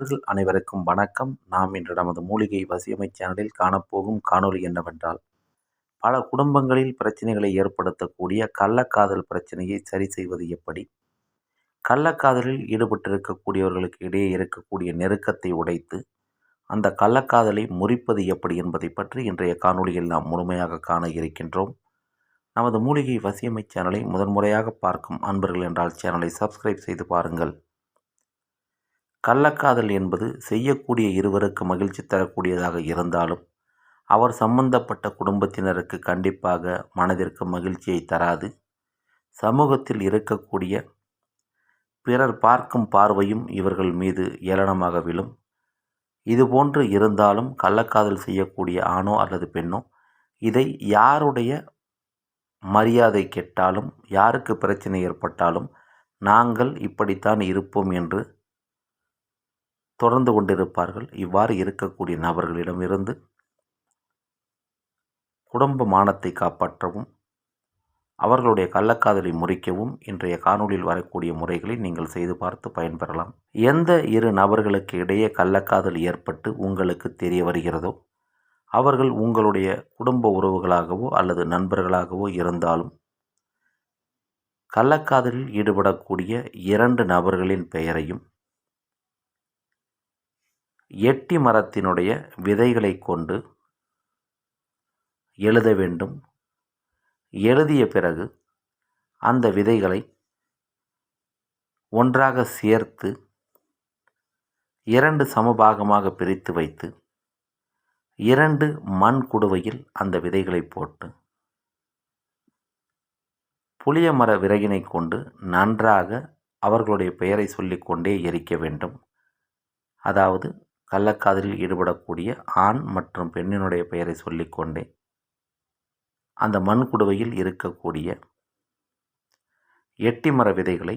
நண்பர்கள் அனைவருக்கும் வணக்கம். நாம் இன்று நமது மூலிகை வசியமை சேனலில் காணப்போகும் காணொளி என்னவென்றால் பல குடும்பங்களில் பிரச்சனைகளை ஏற்படுத்தக்கூடிய கள்ளக்காதல் பிரச்சனையை சரி செய்வது எப்படி? கள்ளக்காதலில் ஈடுபட்டிருக்கக்கூடியவர்களுக்கு இடையே இருக்கக்கூடிய நெருக்கத்தை உடைத்து அந்த கள்ளக்காதலை முறிப்பது எப்படி என்பதை பற்றி இன்றைய காணொலியில் நாம் முழுமையாக காண இருக்கின்றோம். நமது மூலிகை வசியமை சேனலை முதன்முறையாக பார்க்கும் அன்பர்கள் என்றால் சேனலை சப்ஸ்கிரைப் செய்து பாருங்கள். கள்ளக்காதல் என்பது செய்யக்கூடிய இருவருக்கு மகிழ்ச்சி தரக்கூடியதாக இருந்தாலும் அவர் சம்பந்தப்பட்ட குடும்பத்தினருக்கு கண்டிப்பாக மனதிற்கு மகிழ்ச்சியை தராது. சமூகத்தில் இருக்கக்கூடிய பிறர் பார்க்கும் பார்வையும் இவர்கள் மீது ஏளனமாக விழும். இதுபோன்று இருந்தாலும் கள்ளக்காதல் செய்யக்கூடிய ஆணோ அல்லது பெண்ணோ இதை யாருடைய மரியாதை கெட்டாலும் யாருக்கு பிரச்சனை ஏற்பட்டாலும் நாங்கள் இப்படித்தான் இருப்போம் என்று தொடர்ந்து கொண்டிருப்பார்கள். இவ்வாறு இருக்கக்கூடிய நபர்களிடமிருந்து குடும்ப மானத்தை காப்பாற்றவும் அவர்களுடைய கள்ளக்காதலை முறிக்கவும் இன்றைய காணொலியில் வரக்கூடிய முறைகளை நீங்கள் செய்து பார்த்து பயன்பெறலாம். எந்த இரு நபர்களுக்கு இடையே கள்ளக்காதல் ஏற்பட்டு உங்களுக்கு தெரிய வருகிறதோ அவர்கள் உங்களுடைய குடும்ப உறவுகளாகவோ அல்லது நண்பர்களாகவோ இருந்தாலும் கள்ளக்காதலில் ஈடுபடக்கூடிய இரண்டு நபர்களின் பெயரையும் எட்டி மரத்தினுடைய விதைகளை கொண்டு எழுத வேண்டும். எழுதிய பிறகு அந்த விதைகளை ஒன்றாக சேர்த்து இரண்டு சமபாகமாக பிரித்து வைத்து இரண்டு மண் குடுவையில் அந்த விதைகளை போட்டு புளிய மர விறகினை கொண்டு நன்றாக அவர்களுடைய பெயரை சொல்லிக்கொண்டே எரிக்க வேண்டும். அதாவது கள்ளக்காதலில் ஈடுபடக்கூடிய ஆண் மற்றும் பெண்ணினுடைய பெயரை சொல்லிக்கொண்டே அந்த மண் குடுவையில் இருக்கக்கூடிய எட்டி மர விதைகளை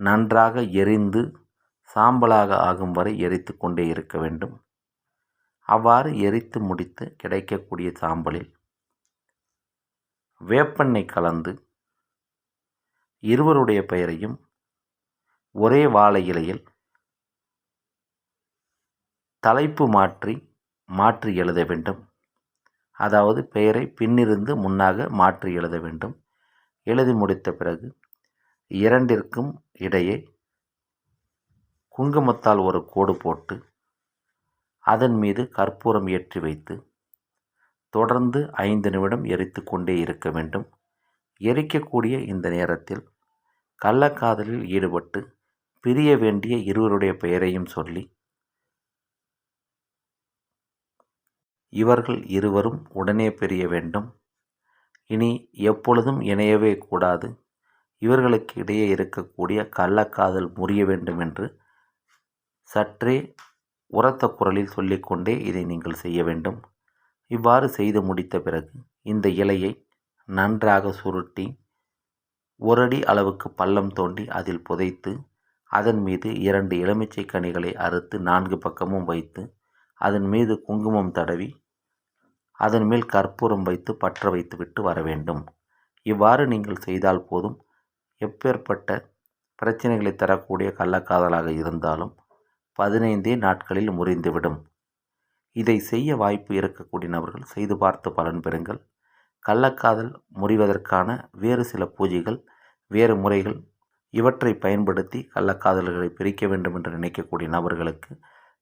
நன்றாக எரிந்து சாம்பலாக ஆகும் வரை எரித்து கொண்டே இருக்க வேண்டும். அவ்வாறு எரித்து முடித்து கிடைக்கக்கூடிய சாம்பலில் வேப்பெண்ணெய் கலந்து இருவருடைய பெயரையும் ஒரே வாழை இலையில் தலைப்பு மாற்றி மாற்றி எழுத வேண்டும். அதாவது பெயரை பின்னிருந்து முன்னாக மாற்றி எழுத வேண்டும். எழுதி முடித்த பிறகு இரண்டிற்கும் இடையே குங்குமத்தால் ஒரு கோடு போட்டு அதன் மீது கற்பூரம் ஏற்றி வைத்து தொடர்ந்து ஐந்து நிமிடம் எரித்து கொண்டே இருக்க வேண்டும். எரிக்கக்கூடிய இந்த நேரத்தில் கள்ளக்காதலில் ஈடுபட்டு பிரிய வேண்டிய இருவருடைய பெயரையும் சொல்லி இவர்கள் இருவரும் உடனே பிரிய வேண்டும். இனி எப்பொழுதும் இணையவே கூடாது. இவர்களுக்கு இடையே இருக்கக்கூடிய கள்ளக்காதல் முறிய வேண்டும் என்று சற்றே உரத்த குரலில் சொல்லிக்கொண்டே இதை நீங்கள் செய்ய வேண்டும். இவ்வாறு செய்து முடித்த பிறகு இந்த இலையை நன்றாக சுருட்டி ஒரு அடி அளவுக்கு பள்ளம் தோண்டி அதில் புதைத்து அதன் மீது இரண்டு எலுமிச்சை கனிகளை அறுத்து நான்கு பக்கமும் வைத்து அதன் மீது குங்குமம் தடவி அதன் மேல் கற்பூரம் வைத்து பற்ற வைத்துவிட்டு வர வேண்டும் இவ்வாறு நீங்கள் செய்தால் போதும். எப்பேற்பட்ட பிரச்சனைகளை தரக்கூடிய கள்ளக்காதலாக இருந்தாலும் பதினைந்தே நாட்களில் முறிந்துவிடும். இதை செய்ய வாய்ப்பு இருக்கக்கூடிய நபர்கள் செய்து பார்த்து பலன் பெறுங்கள். கள்ளக்காதல் முறிவதற்கான வேறு சில பூஜைகள் வேறு முறைகள் இவற்றை பயன்படுத்தி கள்ளக்காதல்களை பிரிக்க வேண்டும் என்று நினைக்கக்கூடிய நபர்களுக்கு